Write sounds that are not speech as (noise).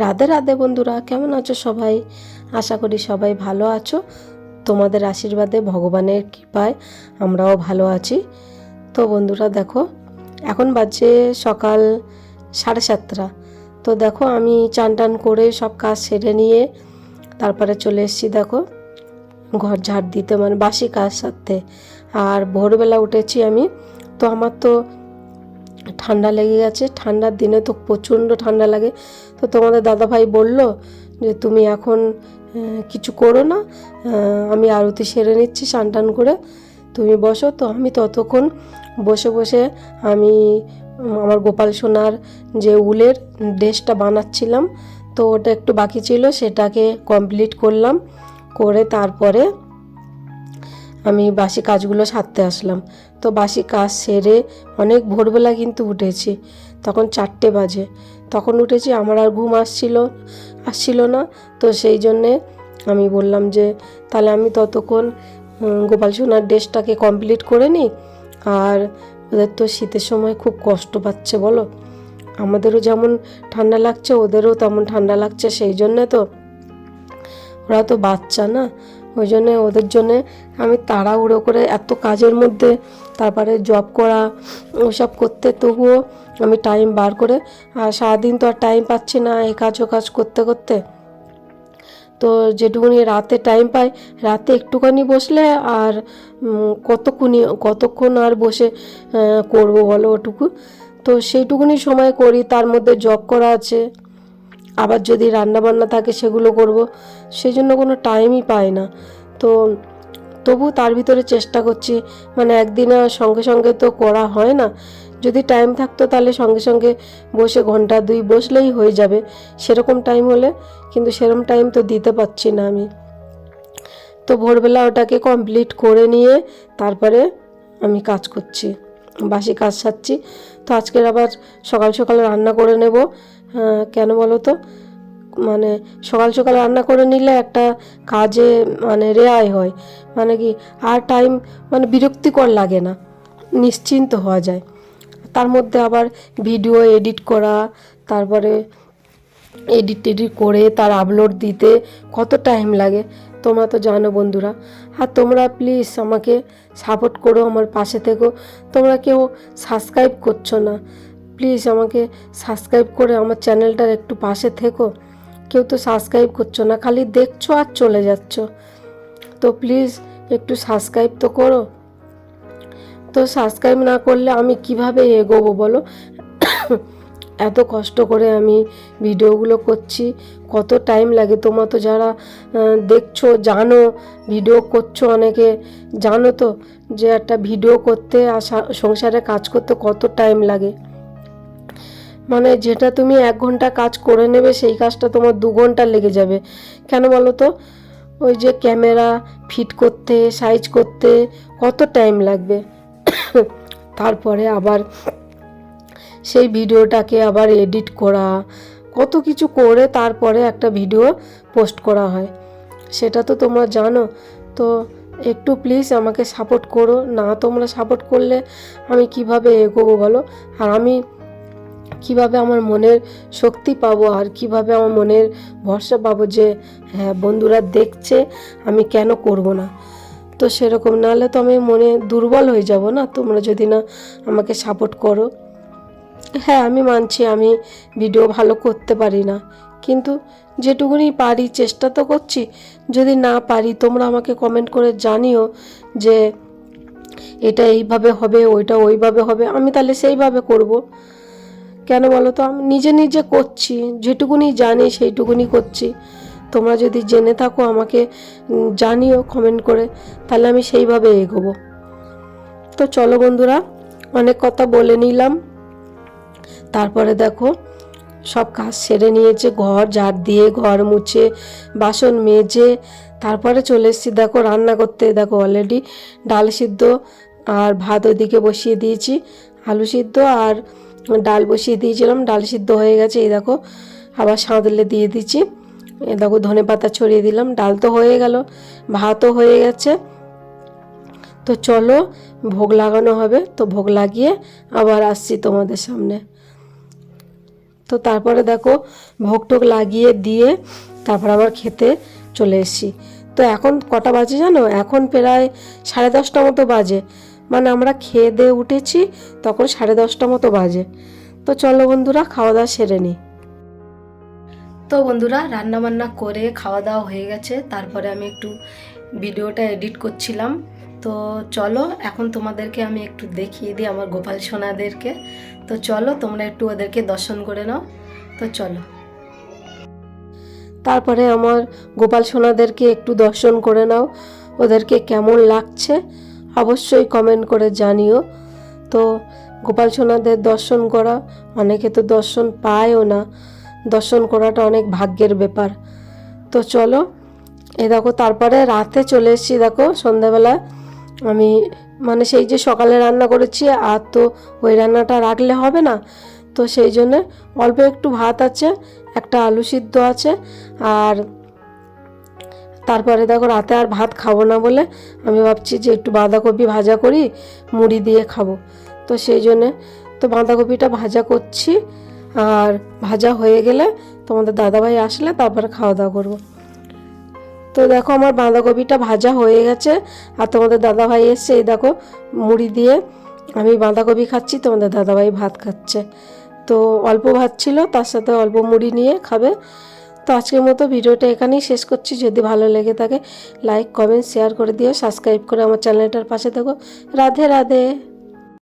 রাধে রাধে বন্ধুরা, কেমন আছো সবাই? আশা করি সবাই ভালো আছো। তোমাদের আশীর্বাদে, ভগবানের কৃপায় আমরাও ভালো আছি। তো বন্ধুরা, দেখো, এখন বাজে সকাল সাড়ে সাতটা। তো দেখো, আমি চান টান করে সব কাজ সেরে নিয়ে তারপরে চলে এসেছি, দেখো, ঘর ঝাড় দিতে মানে বাসি কাজ সারতে। আর ভোরবেলা উঠেছি আমি, তো আমার তো ঠান্ডা লেগে গেছে। ঠান্ডার দিনে তো প্রচণ্ড ঠান্ডা লাগে। তো তোমাদের দাদাভাই বলল যে, তুমি এখন কিছু করো না। আমি আরতি সেরে নিচ্ছি স্নান টান করে। তুমি বসো। তো আমি ততক্ষণ বসে বসে আমি আমার গোপাল সোনার যে উলের ড্রেসটা বানাচ্ছিলাম, তো ওটা একটু বাকি ছিল, সেটাকে কমপ্লিট করলাম। করে তারপরে আমি বাসি কাজগুলো সারতে আসলাম। তো বাসি কাজ সেরে অনেক ভোরবেলা কিন্তু উঠেছি। তখন চারটে বাজে। তখন উঠেছি, আমার আর ঘুম আসছিল আসছিল না। তো সেই জন্যে আমি বললাম যে, তাহলে আমি ততক্ষণ গোপাল সোনার ড্রেসটাকে কমপ্লিট করে নিই। আর ওদের তো শীতের সময় খুব কষ্ট পাচ্ছে, বলো। আমাদেরও যেমন ঠান্ডা লাগছে, ওদেরও তেমন ঠান্ডা লাগছে। সেই জন্যে তো, ওরা তো বাচ্চা না। ওই জন্যে ওদের জন্যে আমি তাড়াহুড়ো করে এত কাজের মধ্যে, তারপরে জব করা, ওসব করতে তবুও আমি টাইম বার করে, আর সারাদিন তো আর টাইম পাচ্ছি না এ কাজ ও কাজ করতে করতে। তো যেটুকুনি রাতে টাইম পাই রাতে একটুখানি বসলে আর কতক্ষণই, কতক্ষণ আর বসে করব বলো ওটুকু। তো সেইটুকুনি সময় করি, তার মধ্যে জব করা আছে, আবার যদি রান্না বান্না থাকে সেগুলো করব। সেই জন্য কোনো টাইমই পাই না। তো তবু তার ভিতরে চেষ্টা করছি মানে একদিনে সঙ্গে সঙ্গে তো করা হয় না। যদি টাইম থাকতো তাহলে সঙ্গে সঙ্গে বসে ঘণ্টা দুই বসলেই হয়ে যাবে। সেরকম টাইম হলে, কিন্তু সেরকম টাইম তো দিতে পারছি না আমি। তো ভোরবেলা ওটাকে কমপ্লিট করে নিয়ে তারপরে আমি কাজ করছি, বাসি কাজ সারছি। তো আজকের আবার সকাল সকাল রান্না করে নেব। কেন বলো তো? মানে সকাল সকাল রান্না করে নিলে একটা কাজে মানে রেয়াই হয়। মানে কি, আর টাইম মানে বিরক্তিকর লাগে না, নিশ্চিন্ত হওয়া যায়। তার মধ্যে আবার ভিডিও এডিট করা, তারপরে এডিট টেডিট করে তার আপলোড দিতে কত টাইম লাগে, তোমরা তো জানো বন্ধুরা। আর তোমরা প্লিজ আমাকে সাপোর্ট করো আমার পাশে থেকো। তোমরা কেউ সাবস্ক্রাইব করছ না প্লিজ আমাকে সাবস্ক্রাইব করে আমার চ্যানেলটার একটু পাশে থেকো। কেউ তো সাবস্ক্রাইব করছ না, খালি দেখছ আর চলে যাচ্ছ। তো প্লিজ একটু সাবস্ক্রাইব তো করো। তো সাবস্ক্রাইব না করলে আমি কীভাবে এগোবো বলো? (coughs) এত কষ্ট করে আমি ভিডিওগুলো করছি, কত টাইম লাগে তোমরা তো যারা দেখছ, জানো, ভিডিও করছ অনেকে, জানো তো যে একটা ভিডিও করতে আর সংসারে কাজ করতে কত টাইম লাগে। মানে যেটা তুমি এক ঘণ্টা কাজ করে নেবে, সেই কাজটা তোমার দু ঘণ্টা লেগে যাবে। কেন বলো তো? ওই যে ক্যামেরা, ফিট করতে, সাইজ করতে কত টাইম লাগবে? (coughs) তারপরে আবার সেই ভিডিওটাকে আবার এডিট করা, কত কিছু করে তারপরে একটা ভিডিও পোস্ট করা হয়। সেটা তো তোমরা জানো। তো একটু প্লিজ আমাকে সাপোর্ট করো। না তোমরা সাপোর্ট করলে আমি কীভাবে এগোবো বলো? আর আমি কীভাবে আমার মনের শক্তি পাবো আর কীভাবে আমার মনের ভরসা পাবো যে হ্যাঁ বন্ধুরা দেখছে, আমি কেন করব না? তো সেরকম নাহলে তো আমি মনে দুর্বল হয়ে যাব না? তোমরা যদি না আমাকে সাপোর্ট করো। হ্যাঁ আমি মানছি, আমি ভিডিও ভালো করতে পারি না। কিন্তু যেটুকুনি পারি, চেষ্টা তো করছি। যদি না পারি, তোমরা আমাকে কমেন্ট করে জানিও যে, এটা এইভাবে হবে, ওইটা ওইভাবে হবে। আমি তাহলে সেইভাবে করব। কেন বলো তো? আমি নিজে নিজে করছি, যেটুকুনি জানি সেইটুকুনি করছি। তোমরা যদি জেনে থাকো, আমাকে জানিও কমেন্ট করে, তাহলে আমি সেইভাবে এগোবো। তো চলো বন্ধুরা, অনেক কথা বলে নিলাম। তারপরে দেখো, সব কাজ সেরে নিয়েছে, ঘর ঝাড় দিয়ে, ঘর মুছে, বাসন মেজে, তারপরে চলে এসেছি, দেখো, রান্না করতে, দেখো অলরেডি ডাল সিদ্ধ আর ভাত ওদিকে বসিয়ে দিয়েছি, আলু সিদ্ধ আর ডাল বসিয়ে দিয়েছিলাম, ডাল সিদ্ধ হয়ে গেছে, এই দেখো, আবার সাঁতলে দিয়ে দিচ্ছি। এ দেখো, ধনে পাতা ছড়িয়ে দিলাম, ডাল তো হয়ে গেল, ভাতও হয়ে গেছে। তো চলো, ভোগ লাগানো হবে, তো ভোগ লাগিয়ে আবার আসছি তোমাদের সামনে। তো তারপরে দেখো ভোগ টোক লাগিয়ে দিয়ে তারপর আবার খেতে চলে এসেছি। তো এখন কটা বাজে জানো? এখন প্রায় সাড়ে দশটা মতো বাজে। মানে আমরা খেয়ে দিয়ে উঠেছি তখন সাড়ে দশটা মতো বাজে। তো চলো বন্ধুরা খাওয়া দাওয়া সেরে নিই তো বন্ধুরা রান্না বান্না করে খাওয়া দাওয়া হয়ে গেছে। তারপরে আমি একটু ভিডিওটা এডিট করছিলাম। তো চলো এখন তোমাদেরকে আমি একটু দেখিয়ে দিই আমার গোপাল সোনাদেরকে। তো চলো তোমরা একটু ওদেরকে দর্শন করে নাও। তো চলো। তারপরে আমার গোপাল সোনাদেরকে একটু দর্শন করে নাও। ওদেরকে কেমন লাগছে? অবশ্যই কমেন্ট করে জানিও। তো গোপাল সোনাদের দর্শন করা, অনেকে তো দর্শন পায়ও না। দর্শন করাটা অনেক ভাগ্যের ব্যাপার। তো চলো, এ দেখো, তারপরে রাতে চলে এসেছি, দেখো, সন্ধ্যাবেলা। আমি মানে সেই যে সকালে রান্না করেছি, আর তো ওই রান্নাটা রাখলে হবে না। তো সেই জন্যে অল্প একটু ভাত আছে, একটা আলু সিদ্ধ আছে, আর তারপরে দেখো রাতে আর ভাত খাব না বলে আমি ভাবছি যে একটু বাঁধাকপি ভাজা করি, মুড়ি দিয়ে খাব। তো সেই জন্যে তো বাঁধাকপিটা ভাজা করছি আর ভাজা হয়ে গেলে তোমাদের দাদাভাই আসলে তারপরে খাওয়া দাওয়া করব। তো দেখো আমার বাঁধাকপিটা ভাজা হয়ে গেছে আর তোমাদের দাদাভাই এসছে, এই দেখো মুড়ি দিয়ে আমি বাঁধাকপি খাচ্ছি, তোমাদের দাদাভাই ভাত খাচ্ছে। তো অল্প ভাত ছিল, তার সাথে অল্প মুড়ি নিয়ে খাবে। তো আজকের মতো ভিডিওটা এখানেই শেষ করছি। যদি ভালো লেগে থাকে লাইক কমেন্ট শেয়ার করে দিও। সাবস্ক্রাইব করে আমার চ্যানেলটার পাশে থাকো। রাধে রাধে।